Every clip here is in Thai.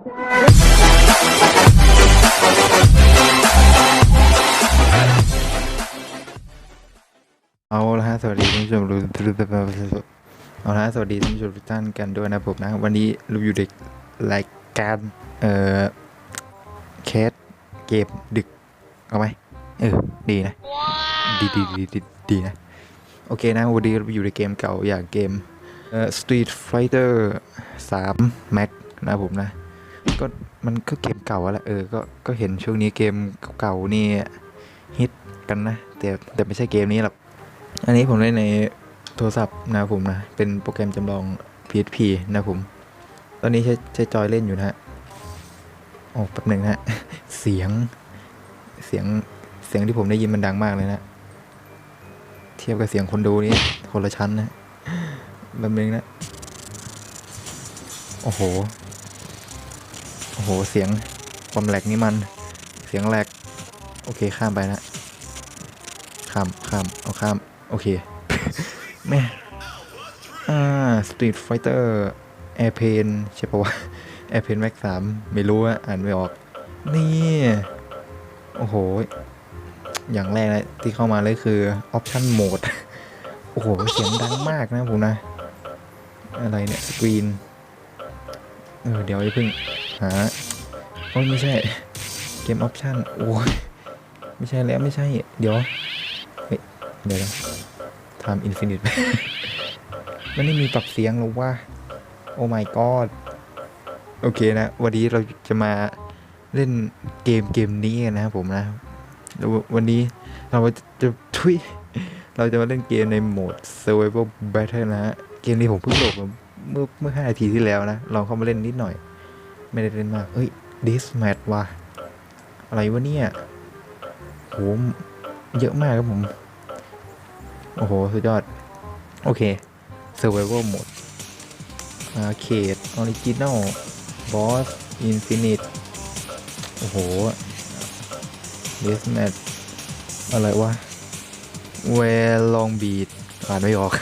เอาละฮะสวัสดีท่านผู้ชมทุกเอาละฮะสวัสดีท่านผู้ชมทุกท่านกันด้วยนะผมนะ วันนี้เราอยู่ในรายการเอ่อแคสเกมดึกเอาไหมเออดีนะดีดีดีดีดีนะ โอเคนะ วันนี้เราอยู่ในเกมเก่าอย่างเกมเอ่อ Street Fighter 3 Max นะผมนะ ก็มันก็เกมเก่าแหละเออ ก็ก็เห็นช่วงนี้เกมเก่านี่ฮิตกันนะ แต่แต่ไม่ใช่เกมนี้หรอก อันนี้ผมเล่นในโทรศัพท์นะผมนะ เป็นโปรแกรมจำลอง PHP นะผม ตอนนี้ใช้ใช้จอยเล่นอยู่นะฮะโอ้แป๊บหนึ่งนะฮะเสียง เสียง เสียงที่ผมได้ยินมันดังมากเลยนะ เทียบกับเสียงคนดูนี่คนละชั้นนะแป๊บหนึงนะ โอ้โห อ้โห เสียงความแหลกนี่มัน เสียงแหลก โอเคข้ามไปนะ ข้ามข้ามเอาข้าม โอเค แม่อ่า Street Fighter Airplane ใช่ปะวะ Airplane Max 3ไม่รู้อะอ่านไม่ออก นี่ โอ้โห อย่างแรกนะที่เข้ามาเลยคือ Option Mode โอ้โห เสียงดังมากนะผมนะ อะไรเนี่ย สกรีน เออ เดี๋ยวไอ้พิ่ง หาโอ้ยไม่ใช่ เกมออปชั่นโอ้ยไม่ใช่แล้วไม่ใช่ เดี๋ยวเฮ้ยเดี๋ยวนะทำอินฟินิตมันไม่มีปรับเสียงหรอวะโอ้ my god โอเคนะ วันนี้เราจะมาเล่นเกมเกมนี้กันนะครับผมนะแล้ววันนี้เราจะทุยเราจะมาเล่นเกมในโหมด survival battle นะฮะ เกมนี้ผมเพิ่งโหลดเมื่อเมื่อห้านาทีที่แล้วนะ ลองเข้ามาเล่นนิดหน่อย ไม่ได้เล่นมากเฮ้ย this match ว่ะ อะไรวะเนี่ยโหเยอะมากครับผม โอ้โห สุดยอด โอเค survival mode arcade original boss infinite โอ้โห this match อะไรวะ where long beat อ่านไม่ออก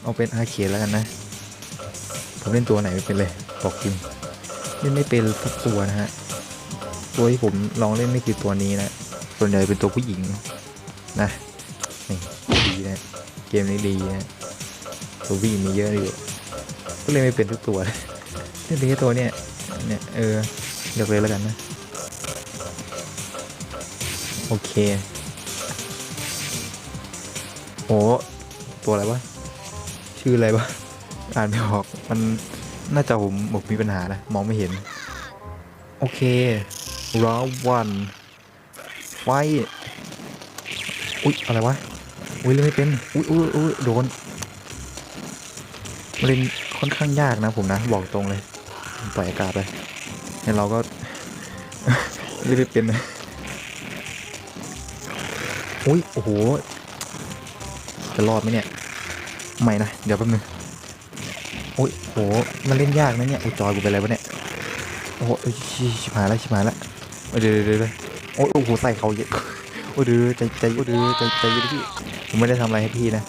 เอาเป็น arcade แล้วกันนะ ผมเล่นตัวไหนไม่เป็นเลย บอกจริง เล่นไม่เป็นสักตัวนะฮะ ตัวที่ผมลองเล่นไม่คือตัวนี้นะ ส่วนใหญ่เป็นตัวผู้หญิงนะนี่ดีนะ เกมนี้ดีนะตัวผู้หญิงมีเยอะอยู่ก็เล่นไม่เป็นทุกตัวเลยเล่นเป็นแค่ตัวเนี้ยเนี่ยเออเลือกเลยแล้วกันนะ โอเคโอ้ตัวอะไรวะ ชื่ออะไรวะ อ่านไม่ออก มัน น่าจะผมผมมีปัญหานะ มองไม่เห็น โอเคราววันไฟอุ๊ย อะไรวะ อุ้ยเล่นไม่เป็น อุ้ยอุ้ยอุ้ยโดนมันเล่นค่อนข้างยากนะผมนะ บอกตรงเลย ปล่อยอากาศไปเนี่ยเราก็เล่นไม่เป็นนะอุ้ยโอ้โห จะรอดไหมเนี่ย ไม่นะ เดี๋ยวแป๊บนึง โอ้ยโหมันเล่นยากนะเนี่ยโอ้ยจอยกูไปนอะไรวะเนี่ยโอ้โหเอ้ยชิชิบหายแล้วชิบหายแล้วเอ้ยเดี๋ยวเดี๋ยวเดี๋ยวโอ้ยโอ้โหใส่เขาเยอะโอ้ยเดี๋ยวใจใจโอ้ยเดี๋ยวใจใจเย็นพี่ผมไม่ได้ทำอะไรให้พี่นะ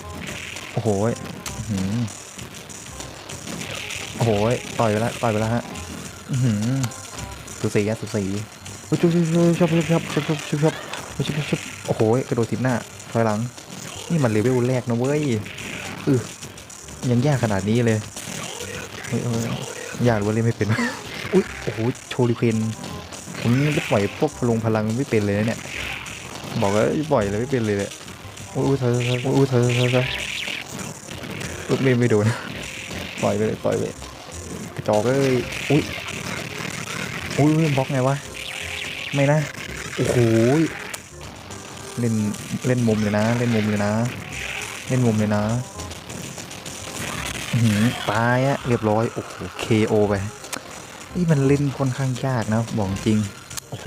โอ้โหอื้อหือโอ้โหต่อยไปแล้วต่อยไปแล้วฮะอือหือสุสีอะสุสีโอ้ยชุบชุบชุบชุบชุบชุบชุบชุบชุบชุบชุบชุบโอ้โหกระโดดทิศหน้าถอยหลัง นี่มันเลเวลแรกนะเว้ยเออยังยากขนาดนี้เลย เฮ้ยอยากว่าเล่นไม่เป็นอุ้ยโอ้โหโชลิเพนผมจะปล่อยพวกพลงพลังไม่เป็นเลยนะเนี่ยบอกว่าปล่อยเลยไม่เป็นเลยเลยอุ้ยเธอเธออุ้ยเธอเธอเธออุ๊ยไม่ไม่โดนปล่อยไปเลยปล่อยไปกระจอกเลยอุ้ยอุ้ยบล็อกไงวะไม่นะโอ้โหเล่นเล่นมุมเลยนะ เล่นมุมเลยนะ เล่นมุมเลยนะ ตายอะเรียบร้อย โอ้โห KO ไปนี่มันเล่นค่อนข้างยากนะ บอกจริง โอ้โห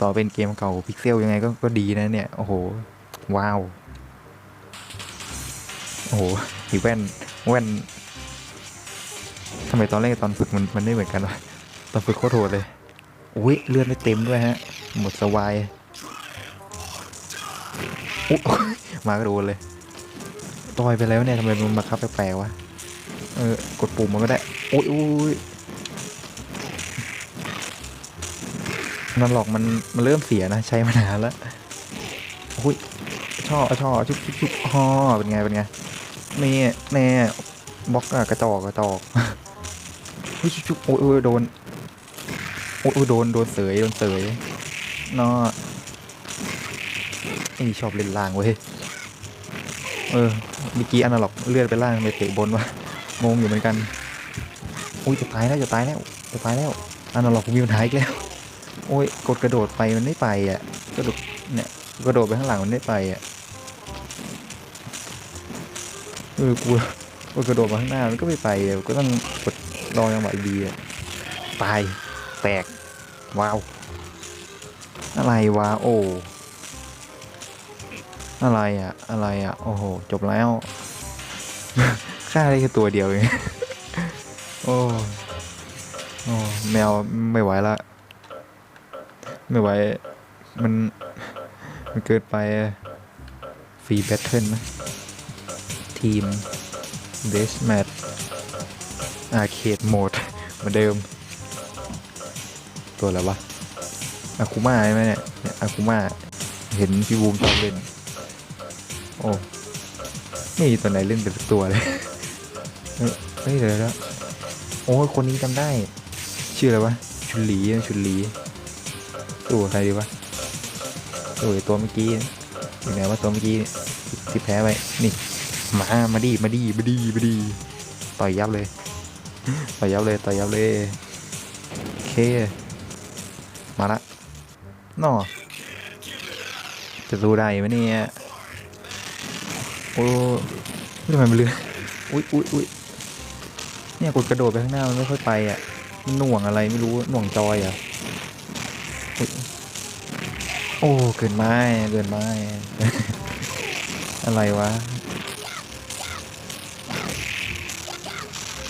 ต่อเป็นเกมเก่าพิกเซลยังไงก็ก็ดีนะเนี่ย โอ้โห ว้าว โอ้โหอีแว่น แว่นทำไมตอนแรกตอนฝึกมันมันไม่เหมือนกันวะตอนฝึกโคตรโหดเลย อุ้ยเลื่อนไม่เต็มด้วยฮะ หมดสวายอุ๊ยมากระโดนเลย ต่อยไปแล้วเนี่ยทำไมมันมาคับแปลกๆวะ เออกดปุ่มมันก็ได้อุ้ยอ้ยนั่นหรอกมันมันเริ่มเสียนะ ใช้มานานแล้วอุ้ยช่อช่อชุบชุบชุบฮอเป็นไงเป็นไงนี่แน่บล็อกอะกระจอกกระจอกอุ้ยชุบชุบโอ้ยโดนโอ้ยโดนโดนเสยโดนเสยนาะไอ้ชอบเล่นลางเว้ย เออเมื่อกี้อนนั้นหรอกเลื่อนไปล่างไปเตะบนวะงงอยู่เหมือนกันอุ้ยจะตายแล้วจะตายแล้วจะตายแล้วอนนั้นหรอกมีปัญหาอีกแล้วโอ้ยกดกระโดดไปมันไม่ไปอะกระโดดเนี่ยกระโดดไปข้างหลังมันไม่ไปอะเออกูกดกระโดดมาข้างหน้ามันก็ไม่ไปก็ต้องกดรอจังหวดีอะตายแตกว้าวอะไรวะโอ้ อะไรอะ อะไรอะ โอ้โห จบแล้วฆ่าได้แค่ตัวเดียวเองโอ้โอ้แมวไม่ไหวละ ไม่ไหว มัน มันเกินไปฟรีแบทเทิลนะทีมเดชแมทอาเคดโหมดเหมือนเดิม ตัวอะไรวะอาคุมาใช่ไหมเนี่ยอาคุมาเห็นพี่บูมชอบเล่น ไม่มีตัวไหนเล่นเป็นตัวเลยเฮ้ยเฮ้ยเดี๋ยวแล้วโอ้คนนี้จำได้ ชื่ออะไรวะ ชุนหลีชุนหลีสู้กับใครดีวะสู้ไอ้ตัวเมื่อกี้อยู่ไหนว่าตัวเมื่อกี้ที่แพ้ไปนี่มามาดีมาดีมาดีมาดีต่อยยับเลย ต่อยยับเลยต่อยยับเลยโอเค มาละนอจะสู้ได้ไหมเนี่ย โอ้ทำไมมันเลือนอุ้ยอุ้ยอุ้ยเนี่ยกดกระโดดไปข้างหน้ามันไม่ค่อยไปอะ มันหน่วงอะไรไม่รู้หน่วงจอยอะโอ้ เกินไม้เกินไม้ อะไรวะ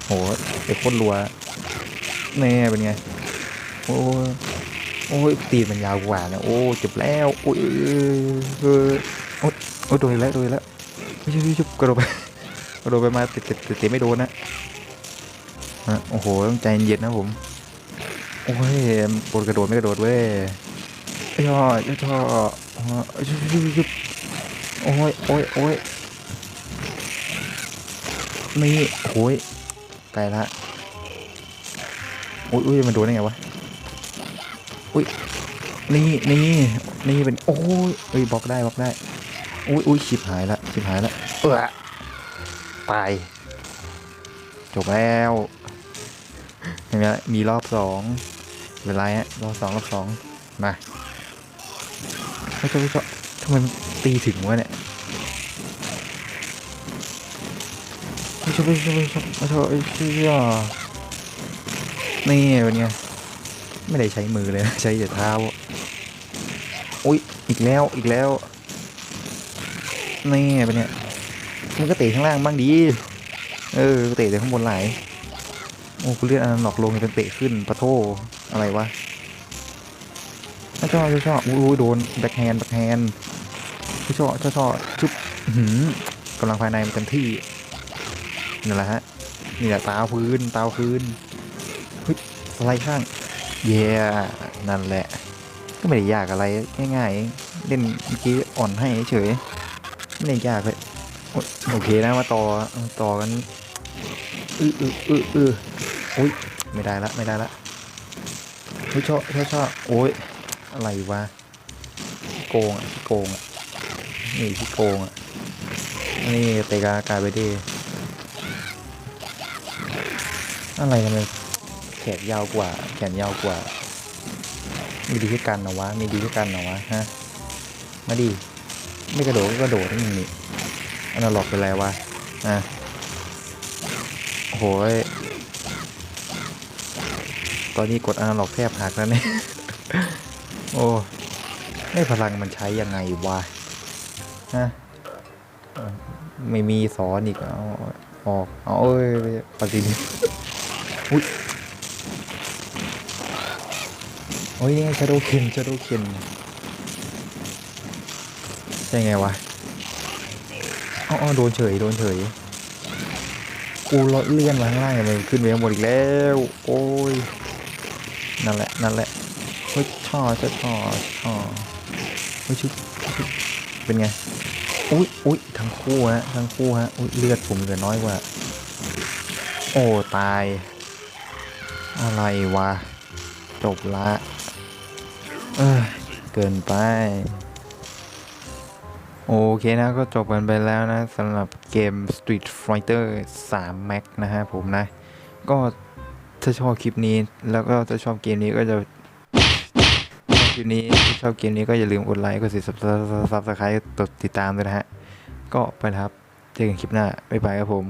โหเด็กโคตรรัวแน่เป็นไง โอ้ยโอ้ยตีมันยาวกว่านะโอ้จบแล้ว โอ้ยเออออโอ้ยโอ้ยโดนแล้วโดนแล้ว ไม่ใช่ไม่ใช่กระโดดไปกระโดดไปมาติดติดติดไม่โดนนะฮะโอ้โหต้องใจเย็นนะผมโอ้ยกดกระโดดไม่กระโดดเว้ยย่อย่อย่อยุบยุบยุบโอ้ยโอ้ยโอ้ยนี่โอ้ยไกลละโอ้ยอุ้ยมันโดนได้ไงวะอุ้ยนี่นี่นี่เป็นโอ้ยเอ้ยบล็อกได้บล็อกได้อุ้ยอุ้ยชิบหายละ ชิบหายละเออตาย จบแล้วเห็นไหมมีรอบสองเวลาฮะรอบสองรอบสองมาไม่ใช่ไม่ใช่ทำไมมันตีถึงวะเนี่ยไม่ใช่ไม่ใช่ไม่ใช่ไม่ใช่ไม่ใช่นี่เป็นไงไม่ได้ใช้มือเลยนะใช้แต่เท้าอุ้ยอีกแล้วอีกแล้ว นี่เป็นไงมันก็เตะข้างล่างบ้างดี เออเตะแต่ข้างบนไหลายโอ้กูเลื่อนอันนั้นหลอกลงเป็นเตะขึ้นปะโทอะไรวะไม่ชอบชอบอุ้โดนแบ็คแฮนด์แบ็คแฮนด์ชอบชอบชอบชุบหือกำลังภายในมันเต็มที่นี่แหละฮะนี่แหละตาพื้นตาพื้นเฮ้ยสไลด์ข้างเย่นั่นแหละ ก็ไม่ได้ยากอะไรง่ายๆเล่นเมื่อกี้อ่อนให้เฉย ไม่ได้ยากเลยโอเคนะมาต่อต่อกันอืออืออืออืออุ้ยไม่ได้ละไม่ได้ละเฮ้ยชอบชอบชอบโอ้ยอะไรวะโกงอะโกงอะนี่ที่โกงอะนี่เตกากาไปดิอะไรทำไมแขนยาวกว่า แขนยาวกว่า มีดีที่กันเหรอวะมีดีที่กันเหรอวะฮะมาดิ ไม่กระโดดก็กระโดดทั้งนี้อันนั้นหลอกไปแล้ววะอะโหยตอนนี้กดอนาล็อกแทบหักแล้วเนี่ย โอ้ไอ้พลังมันใช้ยังไงวะ ฮะ ไม่มีสอนอีก เอาออก เอาเอ้ยปฏิทิอุ้ยโอ้ยนี่ชาโดเคนชาโดเคน ใช่ไงวะอ๋อโดนเฉยโดนเฉยกูลาะเลื่อนมาข้างล่างมันขึ้นไปข้างบนอีกแล้ว โอ้ยนั่นแหละนั่นแหละเฮ้ยช่อช่อช่อช่อเฮ้ยชุบชุบเป็นไงอุ้ยอุ้ยทั้งคู่ฮะทั้งคู่ฮะอุ้ยเลือดผมเหลือน้อยกว่า โอ้ตาย อะไรวะจบละ เออเกินไป โอเคนะก็จบกันไปแล้วนะสำหรับเกม Street Fighter 3 Max นะฮะผมนะ ก็ถ้าชอบคลิปนี้แล้วก็ถ้าชอบเกมนี้ก็จะชอบคลิปนี้ชอบเกมนี้ก็อย่าลืมกดไลค์กดติดซับสไครต์กดติดตามด้วยนะฮะ ก็ไปครับเจอกันคลิปหน้า บ๊ายบายครับผม